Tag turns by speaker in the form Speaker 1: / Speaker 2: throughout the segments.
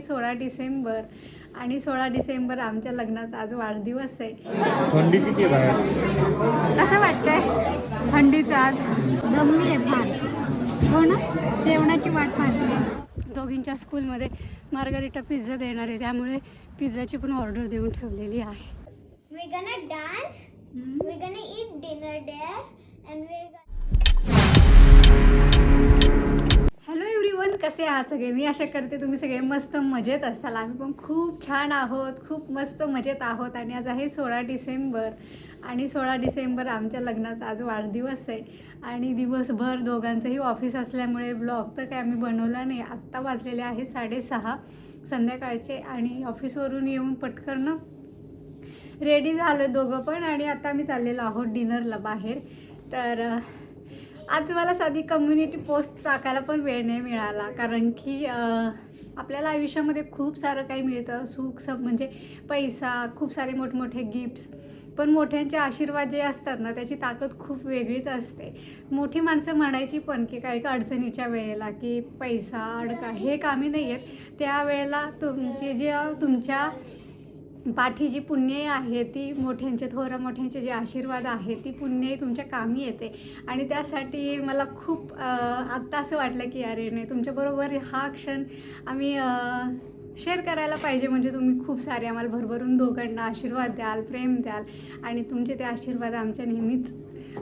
Speaker 1: सोळा डिसेंबर आणि सोळा डिसेंबर आमच्या लग्नाचा आज वाढदिवस आहे.
Speaker 2: थंडी किती आहे बाहेर?
Speaker 1: कसं वाटतंय? थंडीचं आज? दमली आहे फार. हो ना? जेवणाची वाट पाहते दोघींच्या स्कूलमध्ये मार्गारिटा पिझ्झा देणार आहे. त्यामुळे पिझ्झाची पण ऑर्डर देऊन ठेवलेली आहे.
Speaker 3: We're gonna dance. We're gonna eat dinner there, and we're gonna.
Speaker 1: Hello everyone कसे आहात सगळे? मी आशा करते तुम्ही सगळे मस्त मजेत असाल. आम्ही पण खूप छान आहोत खूप मस्त मजेत आहोत आणि आज आहे सोळा डिसेंबर आणि सोळा डिसेंबर आमच्या लग्नाचा आज वाढदिवस आहे आणि दिवसभर दोघांचंही ऑफिस असल्यामुळे ब्लॉग तर काय आम्ही बनवला नाही. आत्ता वाजलेले आहे साडेसहा संध्याकाळचे आणि ऑफिसवरून येऊन पटकन रेडी झालो दोघं पण आणि आता आम्ही चाललेलो आहोत डिनरला बाहेर. तर आज मला साधी कम्युनिटी पोस्ट टाकायला पण वेळ नाही मिळाला. कारण की आपल्याला आयुष्यामध्ये खूप सारं काही मिळतं. सुख सब म्हणजे पैसा खूप सारे मोठमोठे गिफ्ट्स पण मोठ्यांचे आशीर्वाद जे असतात ना त्याची ताकद खूप वेगळीच असते. मोठी माणसं म्हणायची पण की काही अडचणीच्या वेळेला की पैसा अडका हे कामी नाही आहेत त्या वेळेला तुमचे जे तुमच्या पाठी जी पुण्य आहे ती मोठ्यांचे थोरा मोठ्यांचे जे आशीर्वाद आहे ती पुण्य तुमच्या कामी येते. आणि त्यासाठी मला खूप आत्ता असं वाटलं की अरे नाही तुमच्याबरोबर हा क्षण आम्ही शेअर करायला पाहिजे. म्हणजे तुम्ही खूप सारे आम्हाला भरभरून दोघांना आशीर्वाद द्याल प्रेम द्याल. आणि तुमचे ते आशीर्वाद आमच्या नेहमीच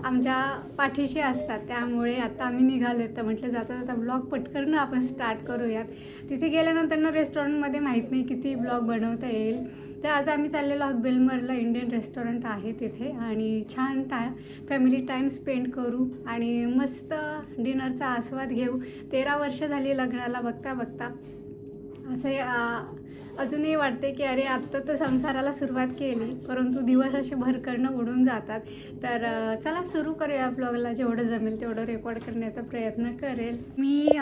Speaker 1: आमच्या पाठीशी असतात. त्यामुळे आता आम्ही निघालो तर म्हटलं जाता जाता ब्लॉग पटकन आपण स्टार्ट करूयात. तिथे गेल्यानंतर ना रेस्टॉरंटमध्ये माहीत नाही किती ब्लॉग बनवता येईल. तर आज आम्ही चाललेलो आहोत बेलमरला इंडियन रेस्टॉरंट आहे तिथे आणि छान टाय फॅमिली टाईम स्पेंड करू आणि मस्त डिनरचा आस्वाद घेऊ. तेरा वर्ष झाली लग्नाला बघता बघता असे आ, अजूनही वाटते की अरे आत्ता तर संसाराला सुरुवात केली परंतु दिवस असे भरकरणं उडून जातात. तर चला सुरू करूया ब्लॉगला जेवढं जमेल तेवढं रेकॉर्ड करण्याचा प्रयत्न करेल. मी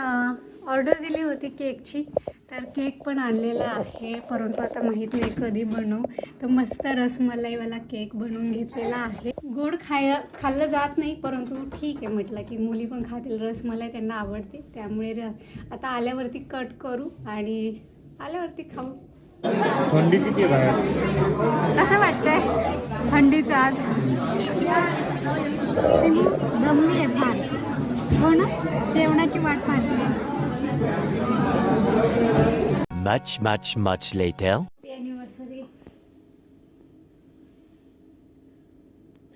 Speaker 1: ऑर्डर दिली होती केकची तर केक पण आणलेला आहे. परंतु आता माहीत नाही कधी बनवू. तर मस्त रसमलाईवाला केक बनवून घेतलेला आहे. गोड खाय खाल्लं जात नाही परंतु ठीक आहे म्हटलं की मुली पण खातील. रसमलाई त्यांना आवडते. त्यामुळे र आता आल्यावरती कट करू आणि आल्यावरती खाऊ.
Speaker 2: थंडी किती आहे बाहेर?
Speaker 1: कसं वाटतंय? थंडीचं आज? दमली आहे फार. हो ना? जेवणाची वाट पाहते.
Speaker 4: Much, much, much later.
Speaker 1: Anniversary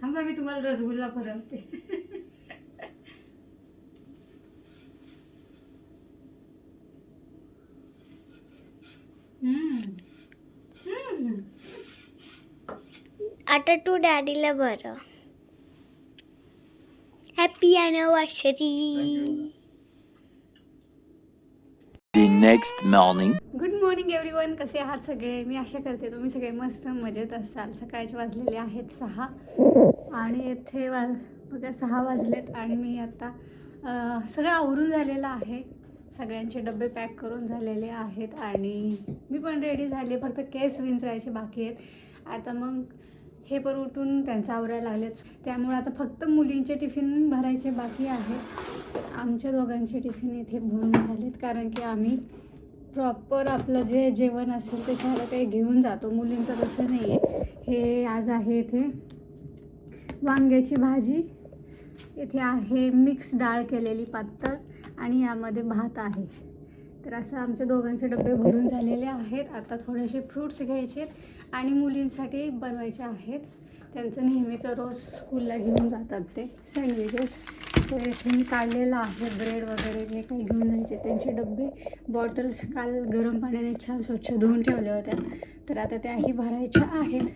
Speaker 1: थांबा मी तुम्हाला रसगुल्ला भरवते
Speaker 3: आता तू डॅडीला बरं. Happy
Speaker 4: The next morning.
Speaker 1: Good morning everyone कसे आहात सगळे? मी आशा करते तुम्ही सगळे मस्त मजेत असाल. सकाळचे वाजलेले आहेत सहा. आणि इथे वा बघा सहा वाजलेत आणि मी आता अ, सगळं आवरून झालेलं आहे. सगळ्यांचे डबे पॅक करून झालेले आहेत आणि मी पण रेडी झाले फक्त केस विंचरायचे बाकी आहेत. आता मग हे पण उठून त्यांचा आवरायला लागलेच त्यामुळे आता फक्त मुलींचे टिफिन भरायचे बाकी आहेत आमच्या दोघांचे टिफिन इथे भरून झालेत. कारण की आम्ही प्रॉपर आपलं जे जेवण असेल ते सगळं काही घेऊन जातो. मुलींचं तसं नाही आहे हे आज आहे इथे वांग्याची भाजी. इथे आहे मिक्स डाळ केलेली पातळ. आणि यामध्ये भात आहे. तर असं आमच्या दोघांचे डबे भरून झालेले आहेत. आता थोडेसे फ्रूट्स घ्यायचे आणि मुलींसाठी बनवायचे आहेत. त्यांचं नेहमीचं रोज स्कूलला घेऊन जातात ते. सँडविचेस तर इथे मी काढलेलं आहे. ब्रेड वगैरे जे काही घेऊन जायचे त्यांचे डबे. बॉटल्स काल गरम पाण्याने छान स्वच्छ धुवून ठेवल्या होत्या. तर आता त्याही भरायच्या आहेत.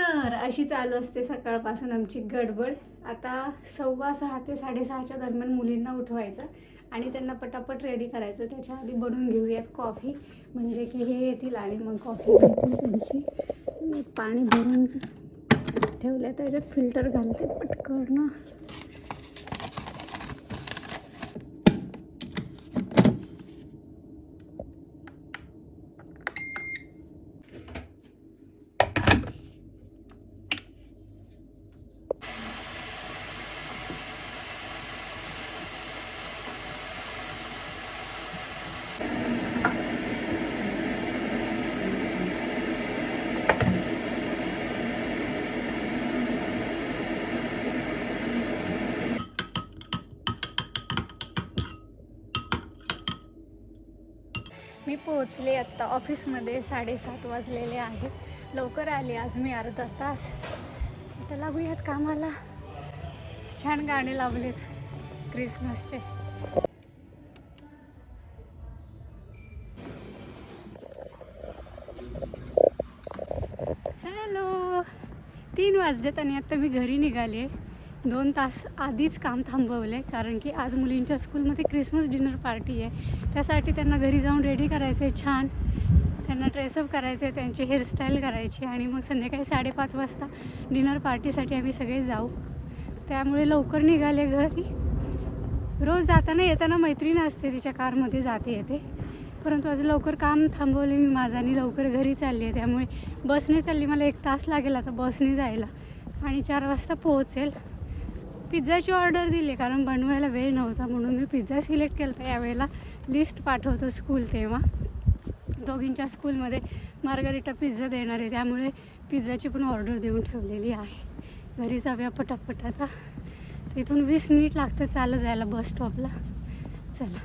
Speaker 1: तर अशी चालू असते सकाळपासून आमची गडबड. आता सव्वा सहा ते साडेसहाच्या दरम्यान मुलींना उठवायचं आणि त्यांना पटापट रेडी करायचं. त्याच्या आधी बनवून घेऊयात कॉफी म्हणजे की हे येतील आणि मग कॉफी घेतील त्यांची. पाणी भरून ठेवलं त्याच्यात फिल्टर घालते पटकन. मी पोहोचले आत्ता ऑफिसमध्ये साडेसात वाजलेले आहेत लवकर आले आज मी अर्धा तास. आता लागूयात कामाला. छान गाणे लावलेत क्रिसमसचे. हॅलो तीन वाजलेत आणि आत्ता मी घरी निघाले दोन तास आधीच काम थांबवले कारण की आज मुलींच्या स्कूलमध्ये क्रिसमस डिनर पार्टी आहे. त्यासाठी त्यांना घरी जाऊन रेडी करायचं आहे छान. त्यांना ड्रेसअप करायचं आहे त्यांची हेअरस्टाईल करायची आणि मग संध्याकाळी साडेपाच वाजता डिनर पार्टीसाठी आम्ही सगळे जाऊ. त्यामुळे लवकर निघाले घरी. रोज जाताना येताना मैत्रीण असते तिच्या कारमध्ये जाते येते. परंतु आज लवकर काम थांबवले मी माझं आणि लवकर घरी चालली आहे. त्यामुळे बसने चालली मला एक तास लागेल आता बसने जायला. आणि चार वाजता पोहोचेल. पिझ्झाची ऑर्डर दिली कारण बनवायला वेळ नव्हता म्हणून मी पिझ्झा सिलेक्ट केला होता यावेळेला लिस्ट पाठवतो स्कूल तेव्हा. दोघींच्या स्कूलमध्ये मार्गारिटा पिझ्झा देणार आहे त्यामुळे पिझ्झाची पण ऑर्डर देऊन ठेवलेली आहे. घरी जाऊया पटापट आता. तिथून वीस मिनिट लागतं चालत जायला बस स्टॉपला. चला.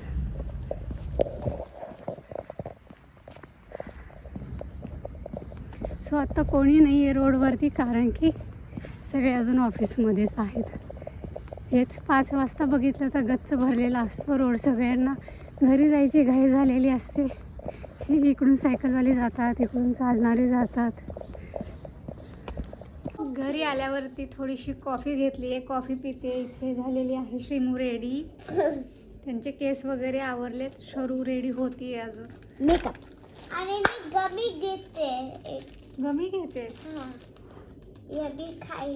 Speaker 1: सो आत्ता कोणी नाही आहे रोडवरती कारण की सगळे अजून ऑफिसमध्येच आहेत. हेच पाच वाजता बघितलं तर गच्च भरलेला असतो रोड सगळ्यांना. घरी जायची घाई झालेली असते. हे इकडून सायकलवाले जातात इकडून चालणारे जातात. घरी आल्यावरती थोडीशी कॉफी घेतली आहे. कॉफी पिते. इथे झालेली आहे श्रीमू रेडी. त्यांचे केस वगैरे आवरलेत. शरू रेडी होती अजून.
Speaker 3: मेकअप. आणि मी गमी घेते.
Speaker 1: गमी घेते?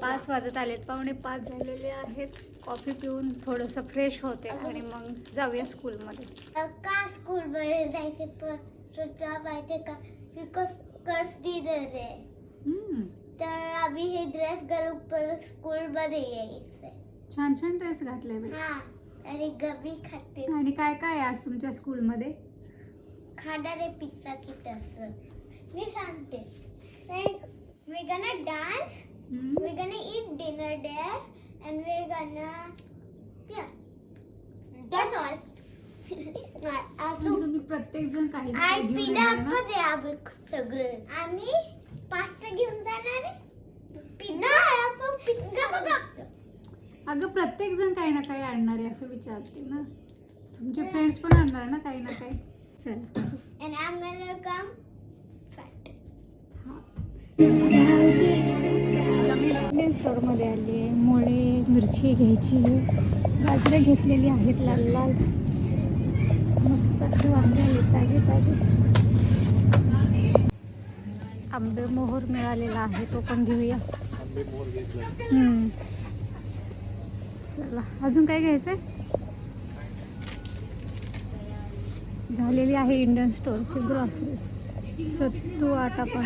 Speaker 1: पाच वाजत आलेत. पावणे पाच झालेले आहेत. कॉफी पिऊन थोडंसं फ्रेश होते आणि मग जाऊया स्कूलमध्ये.
Speaker 3: का स्कूल मध्ये जायचे का? बिकॉज कर्स डिनर आहे.
Speaker 1: हम्म,
Speaker 3: तर आम्ही हे ड्रेस घालून परत स्कूल मध्ये यायचंय.
Speaker 1: छान छान ड्रेस घातले
Speaker 3: हा आणि गमी खाते.
Speaker 1: आणि काय काय आहे आज तुमच्या स्कूलमध्ये?
Speaker 3: खाणारे पिझ्झा की तसं. मी सांगते. Gonna dance.
Speaker 1: हम्म,
Speaker 3: we're gonna eat dinner there. And we're gonna yeah. That's all.
Speaker 1: तुम्ही प्रत्येक जण काही घेऊन
Speaker 3: आम्ही सगळं? आम्ही पास्ता जाणार आहे. पिझ्झा आपण पिझ्झा बघा
Speaker 1: अगं प्रत्येक जण काही ना काही आणणार आहे असं विचारते ना. तुमचे फ्रेंड्स पण आणणार ना काही ना काही? चल.
Speaker 3: And I'm gonna come fat.
Speaker 1: स्टोरमध्ये आली आहे. मुळे मिरची घ्यायची बाजरे घेतलेली आहेत लाल लाल. मस्त अशी वांगे आली ताजे ताजे आंबे मोहर मिळालेला आहे तो पण घेऊया. चला अजून काय घ्यायचंय? झालेली आहे इंडियन स्टोअरची ग्रॉसरी सत्तू आटा पण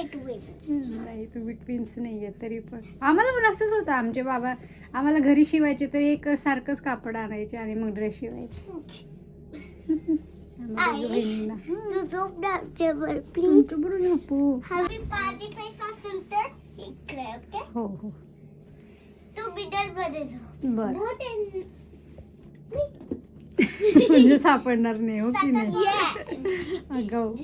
Speaker 1: नाही तुम्ही ट्विन्स नाही आहेत तरी पण. आम्हाला पण असंच होतं आमचे बाबा आम्हाला घरी शिवायचे तर एक सारखंच कापड आणायचे आणि मग ड्रेस शिवायचे.
Speaker 3: तू झोप आमच्यावर प्लीज
Speaker 1: बरोबर नको.
Speaker 3: हवी पाणी पैसा असेल तर इकडे ओके
Speaker 1: हो हो.
Speaker 3: तू मध्ये जा.
Speaker 1: बर. म्हणजे सापडणार नाही हो की नाही. अगाऊ